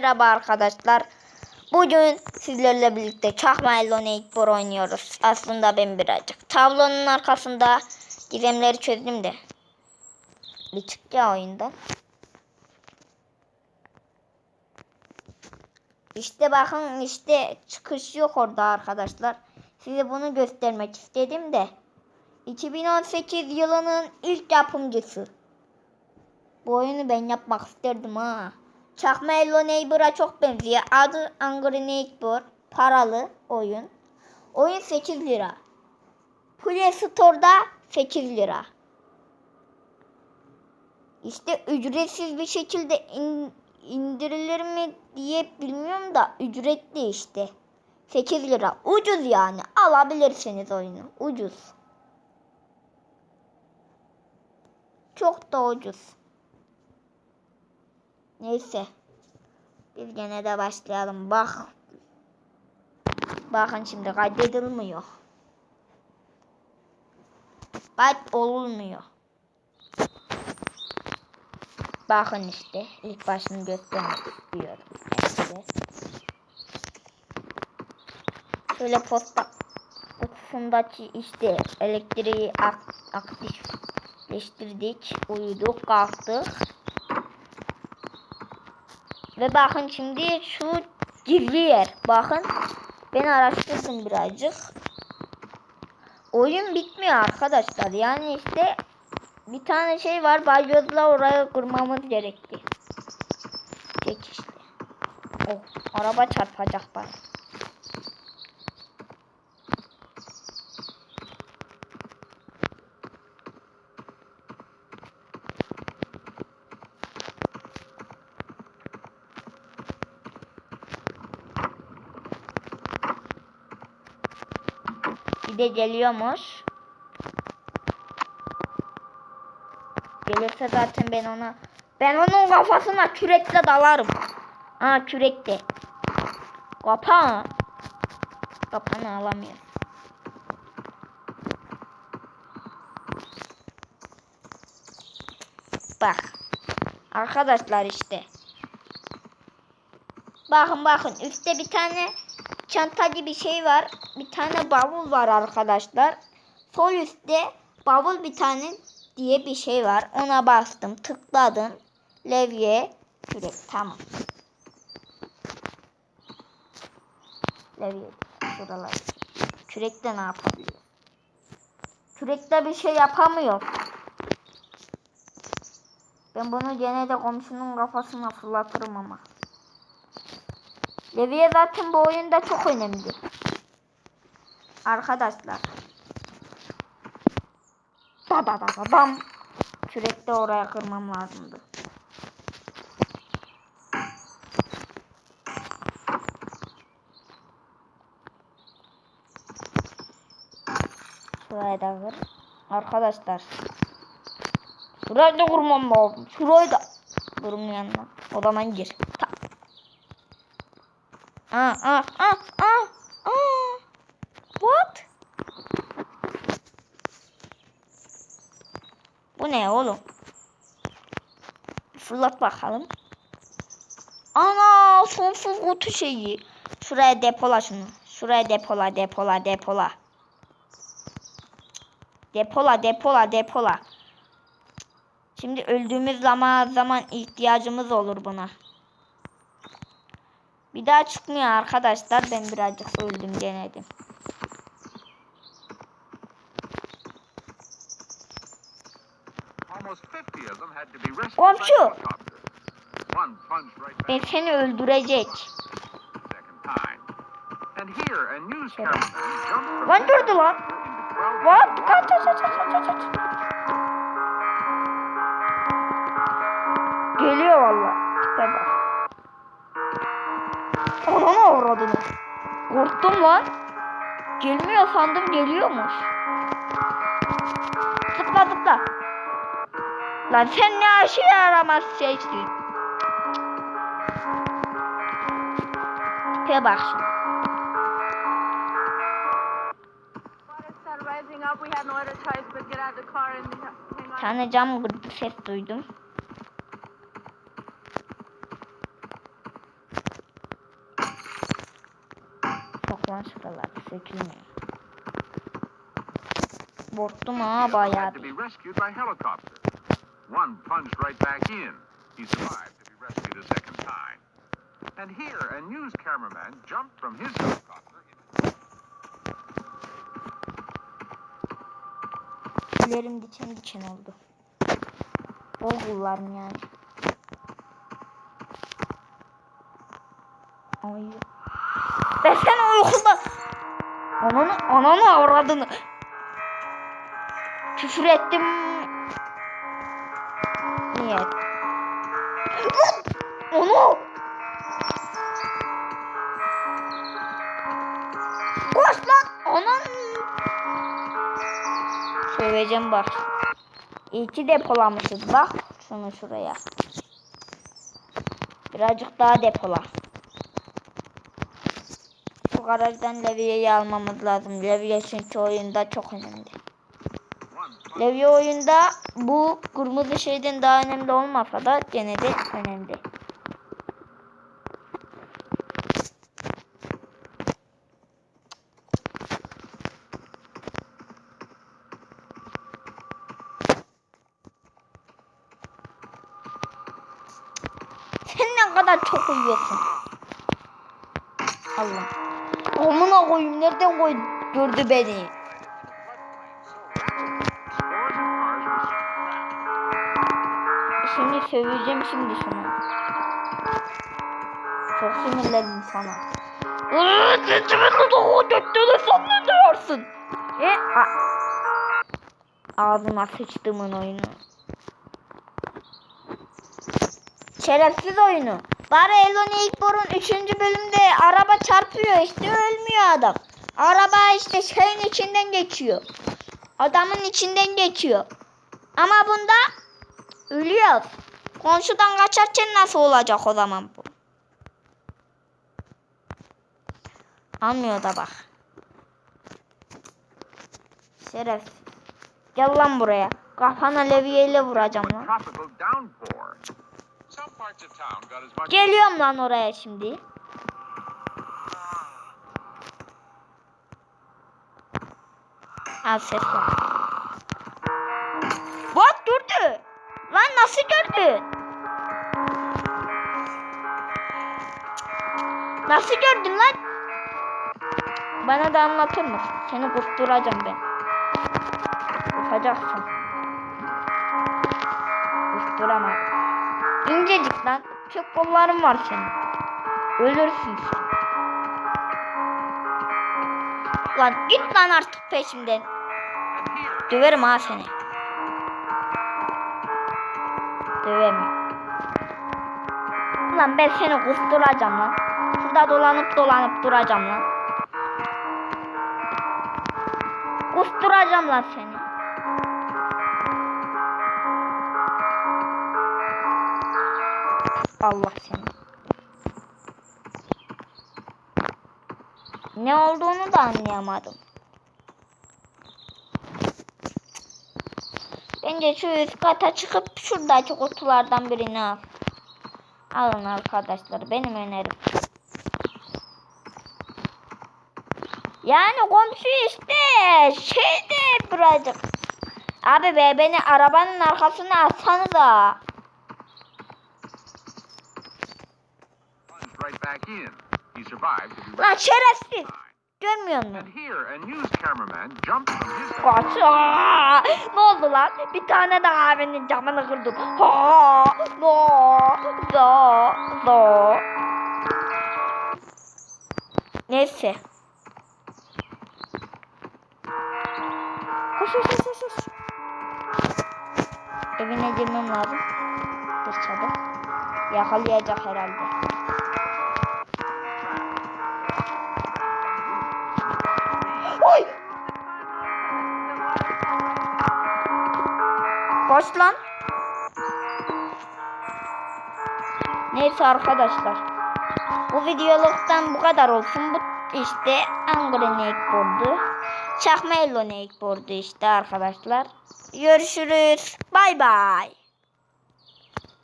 Merhaba arkadaşlar. Bugün sizlerle birlikte Çakma Elonate Bor oynuyoruz. Aslında ben birazcık. Tablonun arkasında gizemleri çözdüm de. Bir çık ya oyundan. İşte bakın işte çıkış yok orada arkadaşlar. Size bunu göstermek istedim de. 2018 yılının ilk yapımcısı. Bu oyunu ben yapmak isterdim ha. Çakma Hello Neighbor'a çok benziyor. Adı Angry Neighbor. Paralı oyun. Oyun 8 lira. Play Store'da 8 lira. İşte ücretsiz bir şekilde in- indirilir mi diye bilmiyorum da ücretli işte. 8 lira. Ucuz yani. Alabilirsiniz oyunu. Ucuz. Çok da ucuz. Neyse. Biz gene de başlayalım. Bak. Bakın şimdi kaydedilmiyor. Kayıt olmuyor. Bakın işte. ilk başını göstermek istiyorum. size. Şöyle posta kutusundaki işte elektriği ak- aktifleştirdik. Uyuduk kalktık. Ve bakın şimdi şu gizli yer. Bakın ben araştırdım birazcık. Oyun bitmiyor arkadaşlar. Yani işte bir tane şey var. Balyozla oraya kurmamız gerekti. Çek işte. Oh, araba çarpacak bana. De geliyormuş. Gelirse zaten ben ona ben onun kafasına kürekle dalarım. Ha kürekle. Kapa. Kapanı alamıyor. Bak. Arkadaşlar işte. Bakın bakın üstte bir tane çanta gibi şey var. Bir tane bavul var arkadaşlar. Sol üstte bavul bir tane diye bir şey var. Ona bastım. Tıkladım. Levye. Kürek. Tamam. Levye. Şuralar. Kürekle ne yapabiliyor? Kürekle bir şey yapamıyor. Ben bunu gene de komşunun kafasına fırlatırım ama. Leviye zaten bu oyunda çok önemli. Arkadaşlar. Da da da da dam. Kürekte oraya kırmam lazımdı. Şuraya da kır. Arkadaşlar. Şurayı da kurmam lazım. Şurayı da. Durun yanına. Odama gir. Ta Aa, aa, aa, aa, aa. What? Bu ne oğlum? Fırlat bakalım. Ana sonsuz kutu şeyi. Şuraya depola şunu. Şuraya depola depola depola. Depola depola depola. Şimdi öldüğümüz zaman zaman ihtiyacımız olur buna. Bir daha çıkmıyor arkadaşlar. Ben birazcık öldüm denedim. Almost 50 of them had to be rescued Komşu. Ben seni öldürecek. Lan durdu lan. into 12 What? Kaç kaç kaç kaç kaç. Geliyor valla. Ananı avradını. Korktum lan. Gelmiyor sandım geliyormuş. Zıpla zıpla. Lan sen ne aşı yaramaz şeysin. Tipe bak şimdi. Water started rising up. We had şuralar sökülmüyor. Korktum ha bayağı bir. One plunged right back in. He survived to be rescued a second time. And here, a news cameraman jumped from his helicopter Tüylerim diken diken oldu. Bol kullarım yani. Ay. Ben sen uykuda. Ananı, ananı avradını. Küfür ettim. Niye? Onu. Koş lan. Anan. Söyleyeceğim bak. İyi ki depolamışız bak. Şunu şuraya. Birazcık daha depola. Garajdan Leviye'yi almamız lazım. Leviye çünkü oyunda çok önemli. Leviye oyunda bu kırmızı şeyden daha önemli olmasa da gene de önemli. Sen ne kadar çok uyuyorsun. Allah. Amına koyayım nereden koy gördü beni. Şimdi söveceğim şimdi şunu. Çok sinirlendim sana. Sesimi tutuğu döktüğünü sen ne diyorsun? E, a Ağzıma sıçtımın oyunu. Şerefsiz oyunu. Bari Elon İlkbor'un 3. bölümde araba çarpıyor işte ölmüyor adam. Araba işte şeyin içinden geçiyor. Adamın içinden geçiyor. Ama bunda Ölüyoruz. Komşudan kaçarken nasıl olacak o zaman bu? Anlıyor da bak. Şeref. Gel lan buraya. Kafana levyeyle vuracağım lan. Geliyorum lan oraya şimdi. Al ses var. Bak durdu. Lan nasıl gördün? Nasıl gördün lan? Bana da anlatır mısın? Seni kusturacağım ben. Kusacaksın. Kusturama. İncecik lan. Çok kolların var senin. Ölürsün sen. Lan git lan artık peşimden. Döverim ha seni. Dövemem. Ulan ben seni kusturacağım lan. Şurada dolanıp dolanıp duracağım lan. Kusturacağım lan seni. Allah seni. Ne olduğunu da anlayamadım. Bence şu üst kata çıkıp şuradaki kutulardan birini al. Alın arkadaşlar benim önerim. Yani komşu işte şeyde birazcık. Abi be beni arabanın arkasına atsanıza. plunged right back in. He be Lan şerefsiz. Görmüyor And musun? here, a news cameraman jumped from his Kaç. Aa! Ne oldu lan? Bir tane de kahvenin camını kırdım. Ha! No! Do! Do! Neyse. Koş koş koş koş. Evine girmem lazım. Dışarıda. Yakalayacak herhalde. Lan. Neyse arkadaşlar. Bu videoluktan bu kadar olsun. Bu işte Angry Nakeboard'u. Çakma Hello Nakeboard'u işte arkadaşlar. Görüşürüz. Bay bay.